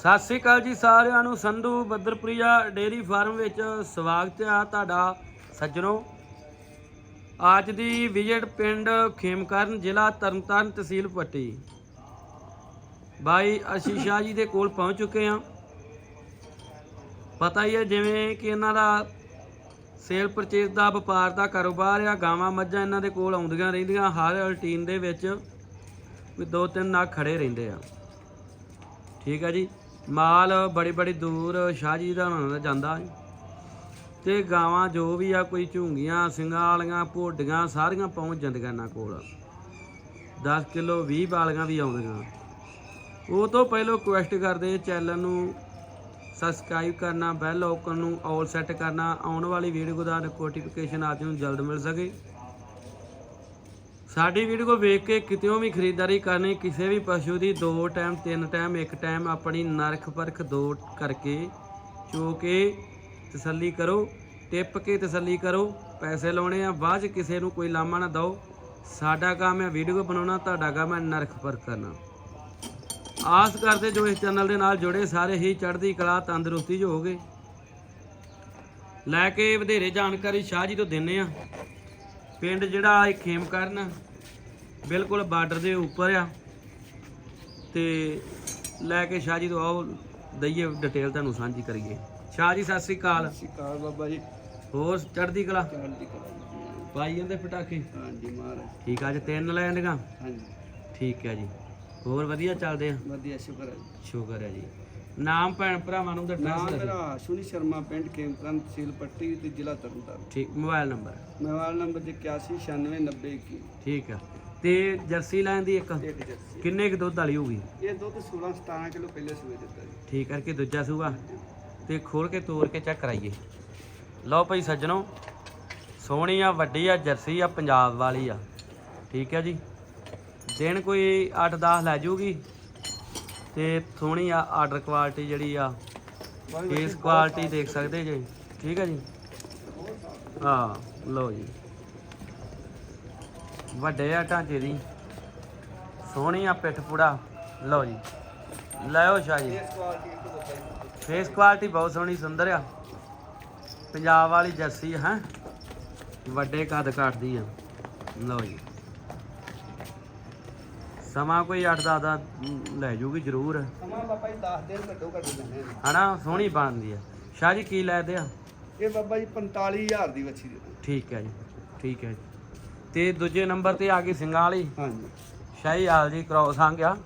ਸਤਿ ਸ੍ਰੀ ਅਕਾਲ ਜੀ ਸਾਰਿਆਂ ਨੂੰ। ਸੰਧੂ ਬੱਦਰਪੁਰੀਆ ਡੇਰੀ ਫਾਰਮ ਵਿੱਚ ਸਵਾਗਤ ਹੈ ਤੁਹਾਡਾ ਸੱਜਣੋ। ਅੱਜ ਦੀ ਵਿਜਿਟ ਪਿੰਡ ਖੇਮਕਰਨ ਜ਼ਿਲ੍ਹਾ ਤਰਨਤਾਰਨ ਤਹਿਸੀਲ ਪੱਟੀ। ਬਾਈ ਅਸ਼ੀਸ਼ਾ ਜੀ ਦੇ ਕੋਲ ਪਹੁੰਚ ਚੁੱਕੇ ਹਾਂ। ਪਤਾ ਹੀ ਹੈ ਜਿਵੇਂ ਕਿ ਇਹਨਾਂ ਦਾ ਸੇਲ ਪਰਚੇਸ ਦਾ ਵਪਾਰ ਦਾ ਕਾਰੋਬਾਰ ਆ, ਗਾਵਾਂ ਮੱਝਾਂ ਇਹਨਾਂ ਦੇ ਕੋਲ ਆਉਂਦੀਆਂ ਰਹਿੰਦੀਆਂ, ਹਰ ਰੂਟੀਨ ਦੇ ਵਿੱਚ ਵੀ ਦੋ ਤਿੰਨ ਨਗ ਖੜੇ ਰਹਿੰਦੇ ਆ। ਠੀਕ ਆ ਜੀ। ਮਾਲ ਬੜੀ ਬੜੀ ਦੂਰ ਸ਼ਾਹ ਜੀ ਦਾ ਹੁੰਦਾ ਜਾਂਦਾ ਹੈ। ਤੇ ਗਾਵਾਂ ਜੋ ਵੀ ਆ, ਕੋਈ ਝੁੰਗੀਆਂ, ਸਿੰਘਾਂ ਵਾਲੀਆਂ, ਭੋਡੀਆਂ, ਸਾਰੀਆਂ ਪਹੁੰਚ ਜਾਂਦੀਆਂ ਇਹਨਾਂ ਕੋਲ। 10 ਕਿਲੋ 20 ਬਾਲੀਆਂ ਵੀ ਆਉਂਦੀਆਂ। ਉਹ ਤੋਂ ਪਹਿਲਾਂ ਰਿਕੁਐਸਟ ਕਰਦੇ ਚੈਨਲ ਨੂੰ ਸਬਸਕ੍ਰਾਈਬ ਕਰਨਾ ਬੈਲ ਆਈਕਨ ਨੂੰ ਆਲ ਸੈੱਟ ਕਰਨਾ। ਆਉਣ ਵਾਲੀ ਵੀਡੀਓ ਦਾ ਨੋਟੀਫਿਕੇਸ਼ਨ ਆਪ ਜੀ ਨੂੰ ਜਲਦ ਮਿਲ ਸਕੇ। ਸਾਡੀ ਵੀਡੀਓ ਵੇਖ ਕੇ ਕਿਤੇੋਂ ਵੀ ਖਰੀਦਦਾਰੀ ਕਰਨੀ, ਕਿਸੇ ਵੀ ਪਸ਼ੂ ਦੀ ਦੋ ਟਾਈਮ, ਤਿੰਨ ਟਾਈਮ, ਇੱਕ ਟਾਈਮ ਆਪਣੀ ਨਰਖ ਪਰਖ ਦੋ ਕਰਕੇ ਚੋ ਕੇ ਤਸੱਲੀ ਕਰੋ, ਟਿੱਪ ਕੇ ਤਸੱਲੀ ਕਰੋ, ਪੈਸੇ ਲਾਉਣੇ ਆ, ਬਾਅਦ ਚ ਕਿਸੇ ਨੂੰ ਕੋਈ ਲਾਮਾ ਨਾ ਦਿਓ। ਸਾਡਾ ਕੰਮ ਹੈ ਵੀਡੀਓ ਬਣਾਉਣਾ, ਤੁਹਾਡਾ ਕੰਮ ਹੈ ਨਰਖ ਪਰਖ ਕਰਨਾ। ਆਸ ਕਰਦੇ ਜੋ ਇਸ ਚੈਨਲ ਦੇ ਨਾਲ ਜੁੜੇ, ਸਾਰੇ ਹੀ ਚੜ੍ਹਦੀ ਕਲਾ, ਤੰਦਰੁਸਤੀ ਜੋ ਹੋਗੇ ਲੈ ਕੇ ਵਧੇਰੇ ਜਾਣਕਾਰੀ ਸ਼ਾਹ ਜੀ ਤੋਂ ਦਿੰਨੇ ਆ। ਪਿੰਡ ਜਿਹੜਾ ਇਹ ਖੇਮਕਰਨ ਬਿਲਕੁਲ ਬਾਰਡਰ ਦੇ ਉੱਪਰ ਆ। ਤੇ ਲੈ ਕੇ ਸ਼ਾਹ ਜੀ ਤੋਂ ਆਓ ਦਈਏ ਡਿਟੇਲ ਤੁਹਾਨੂੰ ਸਾਂਝੀ ਕਰੀਏ। ਸ਼ਾਹ ਜੀ ਸਤਿ ਸ੍ਰੀ ਅਕਾਲ। ਸ਼ਿਕਾਰ ਬਾਬਾ ਜੀ। ਹੋਰ ਚੜ੍ਹਦੀ ਕਲਾ? ਚੜ੍ਹਦੀ ਕਲਾ ਪਾਈ ਜਾਂਦੇ ਪਟਾਕੇ? ਹਾਂਜੀ ਮਹਾਰਾਜ। ਠੀਕ ਆ ਅੱਜ ਤਿੰਨ ਲੈ ਜਾਂਦੀਆਂ ਹਾਂਜੀ। ਠੀਕ ਹੈ ਜੀ। ਹੋਰ ਵਧੀਆ ਚੱਲਦੇ ਆ? ਵਧੀਆ ਸ਼ੁਕਰ ਹੈ ਜੀ। ਸ਼ੁਕਰ ਹੈ ਜੀ। ਨਾਮ ਭੈਣ ਭਰਾਵਾਂ ਨੂੰ ਦਾ ਨਾਮ ਮੇਰਾ ਸੁਨੀ ਸ਼ਰਮਾ ਪਿੰਡ ਖੇਮਕਰਨ ਤਹਿਸੀਲ ਪੱਟੀ ਤੇ ਜ਼ਿਲ੍ਹਾ ਤਰਨਤਾਰਨ। ਠੀਕ ਮੋਬਾਈਲ ਨੰਬਰ? ਮੋਬਾਈਲ ਨੰਬਰ 81969021 ਠੀਕ ਆ। ਤੇ ਜਰਸੀ ਲੈਣ ਦੀ ਇੱਕ? ਇੱਕ ਜਰਸੀ। ਕਿੰਨੇ ਕੁ ਦੁੱਧ ਵਾਲੀ ਹੋਊਗੀ? ਇਹ ਦੁੱਧ 16 17 ਕਿਲੋ ਪਹਿਲੇ ਸੂਏ ਦਿੱਤਾ ਜੀ। ਠੀਕ ਕਰਕੇ ਦੂਜਾ ਸੂਆ। ਤੇ ਖੋਲ ਕੇ ਤੋੜ ਕੇ ਚੈੱਕ ਕਰਾਈਏ। ਲਓ ਭਾਈ ਸੱਜਣੋ ਸੋਹਣੀ ਆ ਵੱਡੀ ਆ ਜਰਸੀ ਆ ਪੰਜਾਬ ਵਾਲੀ ਆ। ਠੀਕ ਹੈ ਜੀ। ਦਿਨ ਕੋਈ 8-10 ਲੈ ਜੂਗੀ। ਤੇ ਸੋਹਣੀ ਆ ਆਰਡਰ ਕੁਆਲਿਟੀ ਜਿਹੜੀ ਆ ਫੇਸ ਕੁਆਲਿਟੀ ਦੇਖ ਸਕਦੇ ਜੀ। ਠੀਕ ਆ ਜੀ? ਹਾਂ, ਲਓ ਜੀ। ਵੱਡੇ ਆ ਢਾਂਚੇ ਦੀ। ਸੋਹਣੀ ਆ ਪਿੱਠ ਪੂੜਾ। ਲਓ ਜੀ। ਲੈਓ ਸ਼ਾਹ ਜੀ। ਜੀ ਫੇਸ ਕੁਆਲਿਟੀ ਬਹੁਤ ਸੋਹਣੀ, ਸੁੰਦਰ ਆ। ਪੰਜਾਬ ਵਾਲੀ ਜਰਸੀ ਹੈ? ਵੱਡੇ ਕੱਦ ਕਾਟਦੀ ਆ। ਲਓ ਜੀ। ਸਮਾਂ ਕੋਈ 8-10 ਦਾ ਲੈ ਜੂਗੀ ਜ਼ਰੂਰ। ਸਮਾਂ ਬਾਬਾ ਜੀ 10 ਦਿਨ ਘੱਟੋ ਘੱਟ ਨੇ। ਹਨਾ ਸੋਹਣੀ ਬਣਦੀ ਆ। ਸ਼ਾਹ ਜੀ ਕੀ ਲੈਦੇ ਆ? ਇਹ ਬਾਬਾ ਜੀ 45000 ਦੀ ਵੱਛੀ ਦੇ। ਠੀਕ ਹੈ ਜੀ ਠੀਕ ਹੈ ਜੀ। ਤੇ ਦੂਜੇ ਨੰਬਰ ਤੇ ਆ ਗਈ ਸਿੰਘਾਂ ਵਾਲੀ। ਹਾਂਜੀ। ਸ਼ਾਹੀ ਹਾਲ ਜੀ ਕ੍ਰੋਸ ਆ। ਗਿਆ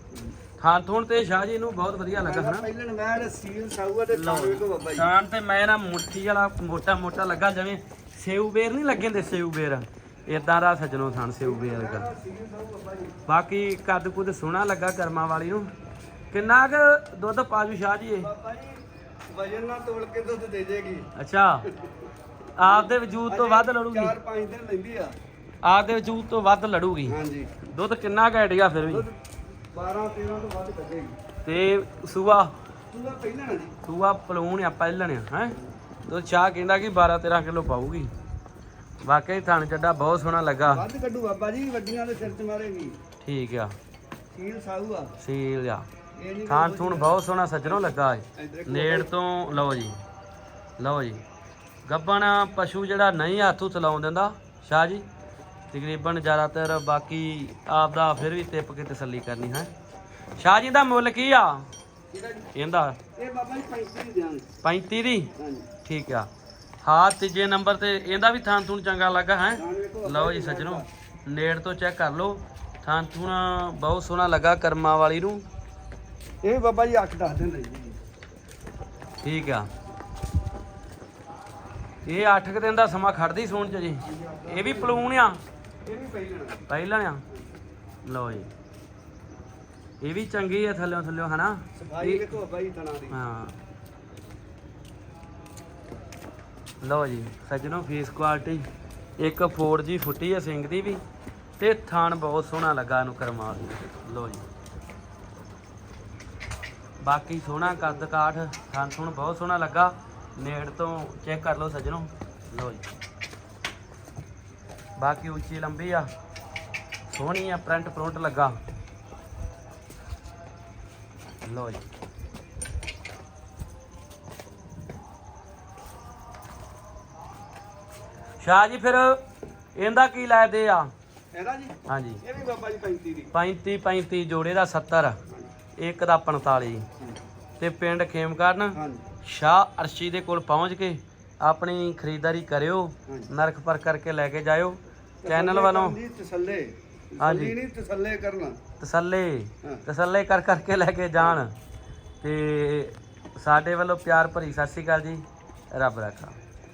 ਥਾਂ ਥੂਣ ਤੇ ਸ਼ਾਹ ਜੀ ਨੂੰ ਬਹੁਤ ਵਧੀਆ ਲੱਗਾ ਹਨਾ? ਪਹਿਲਾਂ ਮੈਂ ਸੀਲ ਸਾਊਆ ਤੇ ਲਓ। ਥਾਂ ਵੇਖੋ ਬਾਬਾ ਜੀ। ਥਾਂ ਤੇ ਮੈਂ ਨਾ ਮੁੱਠੀ ਵਾਲਾ ਮੋਟਾ ਮੋਟਾ ਲੱਗਾ ਜਿਵੇਂ ਸੇਊ ਬੇਰ ਨਹੀਂ ਲੱਗੇ ਹੁੰਦੇ ਸੇਊ ਬੇਰ। ਇਦਾਂ ਦਾ ਸੱਜਣੋ ਥਾਂ ਸੇਊ ਦਾ ਜੀ ਬਾਕੀ ਕੱਦ ਕੁੱਦ ਸੋਹਣਾ ਲੱਗਾ ਕਰਮਾਂ ਵਾਲੀ ਨੂੰ। ਕਿੰਨਾ ਕੁ ਦੁੱਧ ਪਾਜੂ ਸ਼ਾਹ ਜੀ ਇਹ? ਵਜਨ ਨਾਲ ਤੋਲ ਕੇ ਦੁੱਧ ਦੇ ਜੇਗੀ ਅੱਛਾ। ਆਪਦੇ ਵਜੂਦ ਤੋਂ ਵੱਧ ਲੜੂਗੀ? 4-5 ਦਿਨ ਲੈਂਦੀ ਆ। ਆਪਦੇ ਵਜੂਦ ਤੋਂ ਵੱਧ ਲੜੂਗੀ? ਹਾਂਜੀ। ਦੁੱਧ ਕਿੰਨਾ ਘਟ ਗਿਆ ਫਿਰ ਵੀ? ਦੁੱਧ 12-13 ਤੋਂ ਵੱਧ ਕੱਢੇਗੀ। ਤੇ ਸੂਆ? ਤੂੰ ਤਾਂ ਪਹਿਲਾਂ ਨਾ ਜੀ। ਸੂਆ ਪਲੂਣ ਆ ਪਹਿਲਣ ਹੈ? ਦੁੱਧ ਸ਼ਾਹ ਕਹਿੰਦਾ ਕਿ 12 13 ਕਿਲੋ ਪਾਊਗੀ। ਵਾਕਈ ਥਣ ਚੱਡਾ ਬਹੁਤ ਸੋਹਣਾ ਲੱਗਾ। ਵੱਧ ਕੱਢੂ ਬਾਬਾ ਜੀ ਵੱਡੀਆਂ ਦੇ ਸਿਰ 'ਚ ਮਾਰੇਗੀ ਠੀਕ ਆ। ਸੀਲ ਸਾਊ ਆ। ਸੀਲ ਆ। ਇਹ ਨਹੀਂ ਥੂਣ ਬਹੁਤ ਸੋਹਣਾ ਸੱਜਣੋਂ ਲੱਗਾ ਏ। ਇੱਧਰ ਨੇੜ ਤੋਂ ਲਓ ਜੀ। ਲਓ ਜੀ। ਗੱਬਣ ਪਸ਼ੂ ਜਿਹੜਾ ਨਹੀਂ ਹੱਥ ਹੁੱਥ ਲਾਉਣ ਦਿੰਦਾ ਸ਼ਾਹ ਜੀ। ਤਕਰੀਬਨ ਜ਼ਿਆਦਾਤਰ ਬਾਕੀ ਆਪ ਦਾ ਫਿਰ ਵੀ ਟਿੱਪ ਕੇ ਤਸੱਲੀ ਕਰਨੀ ਹੈ। ਸ਼ਾਹ ਜੀ ਦਾ ਮੁੱਲ ਕੀ ਆ? ਜੀ? ਇਹਦਾ? ਇਹ ਬਾਬਾ ਜੀ 35 ਦਿਆਂ 35 ਦੀ? ਹਾਂਜੀ। ਠੀਕ ਆ। ਹਾਂ ਤੀਜੇ ਨੰਬਰ ਤੇ ਇਹਦਾ ਵੀ ਥਾਂ ਥੂਣ ਚੰਗਾ ਲੱਗਾ ਹੈ? ਲਓ ਜੀ ਸੱਜਣੋ ਨੇੜ ਤੋਂ ਚੈੱਕ ਕਰ ਲਓ। ਥਾਂ ਥੂਣ ਬਹੁਤ ਸੋਹਣਾ ਲੱਗਾ ਕਰਮਾਂ ਵਾਲੀ ਨੂੰ। ਇਹ ਬਾਬਾ ਜੀ 8-10 ਦਿਨ ਰਹੀ ਠੀਕ ਆ। ਇਹ 8 ਕੁ ਦਿਨ ਦਾ ਸਮਾਂ ਖੜਦੀ ਸੂਣ ਚ ਜੀ। ਇਹ ਵੀ ਪਲੂਣ ਆ। ਇਹ ਵੀ ਪਹਿਲਾਂ ਪਹਿਲਾਂ ਆ। ਲਓ ਜੀ। ਇਹ ਵੀ ਚੰਗੀ ਆ ਥੱਲਿਓਂ ਥੱਲਿਓਂ ਹਨਾ? ਸਫ਼ਾਈ ਵੇਖੋ ਜੀ ਤਣਾ ਦੀ। ਹਾਂ। ਲਓ ਜੀ, ਸੱਜਣੋ, ਫੇਸ ਕੁਆਲਿਟੀ ਇੱਕ 4G ਫੁੱਟੀ ਹੈ ਸਿੰਗ ਦੀ ਵੀ, ਤੇ ਥਾਣ ਬਹੁਤ ਸੋਹਣਾ ਲੱਗਾ ਇਹਨੂੰ ਕਰਮਾ ਲਓ ਜੀ। ਬਾਕੀ ਸੋਹਣਾ ਕੱਦ ਕਾਠ ਥਾਣ ਥੁਣ ਬਹੁਤ ਸੋਹਣਾ ਲੱਗਾ। ਨੇੜ ਤੋਂ ਚੈੱਕ ਕਰ ਲਓ ਸੱਜਣੋ। ਲਓ ਜੀ। ਬਾਕੀ ਉੱਚੀ ਲੰਬੀ ਆ। ਸੋਹਣੀ ਆ ਪ੍ਰਿੰਟ ਪ੍ਰਿੰਟ ਲੱਗਾ। ਲਓ ਜੀ। ਸ਼ਾਹ ਜੀ ਫਿਰ ਇਹਦਾ ਕੀ ਲਾਇਦੇ ਆ? ਇਹਦਾ ਜੀ? ਹਾਂਜੀ। ਇਹ ਵੀ ਬਾਬਾ ਜੀ 35 ਦੀ। 35 35 ਜੋੜੇ ਦਾ 70 ਇੱਕ ਦਾ 45 ਤੇ ਪਿੰਡ ਖੇਮਕਰਨ ਹਾਂਜੀ। ਸ਼ਾਹ ਅਰਸ਼ੀ ਦੇ ਕੋਲ ਪਹੁੰਚ ਕੇ ਆਪਣੀ ਖਰੀਦਦਾਰੀ ਕਰਿਓ। ਨਰਖ ਪਰ ਕਰਕੇ ਲੈ ਕੇ ਜਾਇਓ। ਚੈਨਲ ਵੱਲੋਂ ਤਸੱਲੇ। ਹਾਂਜੀ। ਨਹੀਂ ਤਸੱਲੇ ਕਰਨਾ। ਤਸੱਲੇ। ਤਸੱਲੇ ਕਰ ਕਰਕੇ ਲੈ ਕੇ ਜਾਣ। ਤੇ ਸਾਡੇ ਵੱਲੋਂ ਪਿਆਰ ਭਰੀ ਸਤਿ ਸ਼੍ਰੀ ਅਕਾਲ ਜੀ। ਰੱਬ ਰੱਖਾ।